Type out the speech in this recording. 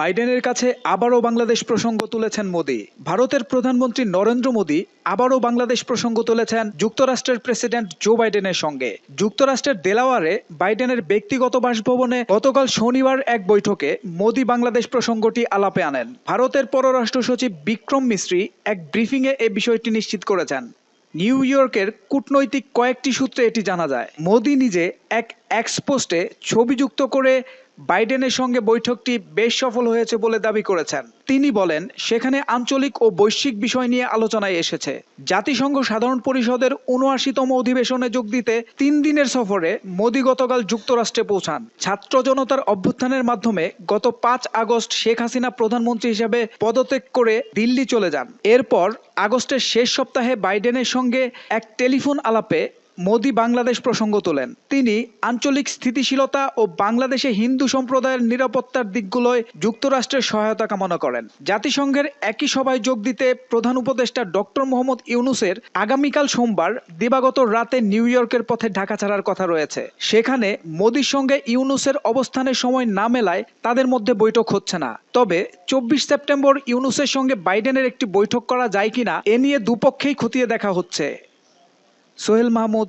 বাইডেনের কাছে আবারও বাংলাদেশ প্রসঙ্গ তুলেছেন মোদি। ভারতের প্রধানমন্ত্রী নরেন্দ্র মোদি আবারও বাংলাদেশ প্রসঙ্গ তুলেছেন যুক্তরাষ্ট্রের প্রেসিডেন্ট জো বাইডেনের সঙ্গে। যুক্তরাষ্ট্রের দেলাওয়ারে বাইডেনের ব্যক্তিগত বাসভবনে গতকাল শনিবার এক বৈঠকে মোদি বাংলাদেশ প্রসঙ্গটি আলাপে আনেন। ভারতের পররাষ্ট্র সচিব বিক্রম মিশ্রি এক ব্রিফিংয়ে এ বিষয়টি নিশ্চিত করেছেন। নিউ ইয়র্কের কূটনৈতিক কয়েকটি সূত্রে এটি জানা যায়। মোদি নিজে এক এক্সপোস্টে ছবিযুক্ত করে বাইডেনের সঙ্গে বৈঠকটি বেশ সফল হয়েছে বলে দাবি করেছেন। তিনি বলেন, সেখানে আঞ্চলিক ও বৈশ্বিক বিষয় নিয়ে আলোচনায় এসেছে। জাতিসংঘ সাধারণ পরিষদের উনআশিতম অধিবেশনে যোগ দিতে তিন দিনের সফরে মোদি গতকাল যুক্তরাষ্ট্রে পৌঁছান। ছাত্র জনতার অভ্যুত্থানের মাধ্যমে গত পাঁচ আগস্ট শেখ হাসিনা প্রধানমন্ত্রী হিসেবে পদত্যাগ করে দিল্লি চলে যান। এরপর আগস্টের শেষ সপ্তাহে বাইডেনের সঙ্গে এক টেলিফোন আলাপে মোদি বাংলাদেশ প্রসঙ্গ তোলেন। তিনি আঞ্চলিক স্থিতিশীলতা ও বাংলাদেশে হিন্দু সম্প্রদায়ের নিরাপত্তার দিকগুলোয় যুক্তরাষ্ট্রের সহায়তা কামনা করেন। জাতিসংঘের একই সভায় যোগ দিতে প্রধান উপদেষ্টা ডক্টর মোহাম্মদ ইউনুসের আগামীকাল সোমবার দিবাগত রাতে নিউ ইয়র্কের পথে ঢাকা ছাড়ার কথা রয়েছে। সেখানে মোদির সঙ্গে ইউনুসের অবস্থানের সময় না মেলায় তাদের মধ্যে বৈঠক হচ্ছে না। তবে চব্বিশ সেপ্টেম্বর ইউনুসের সঙ্গে বাইডেনের একটি বৈঠক করা যায় কিনা, এ নিয়ে দুপক্ষেই খতিয়ে দেখা হচ্ছে। সোহেল মাহমুদ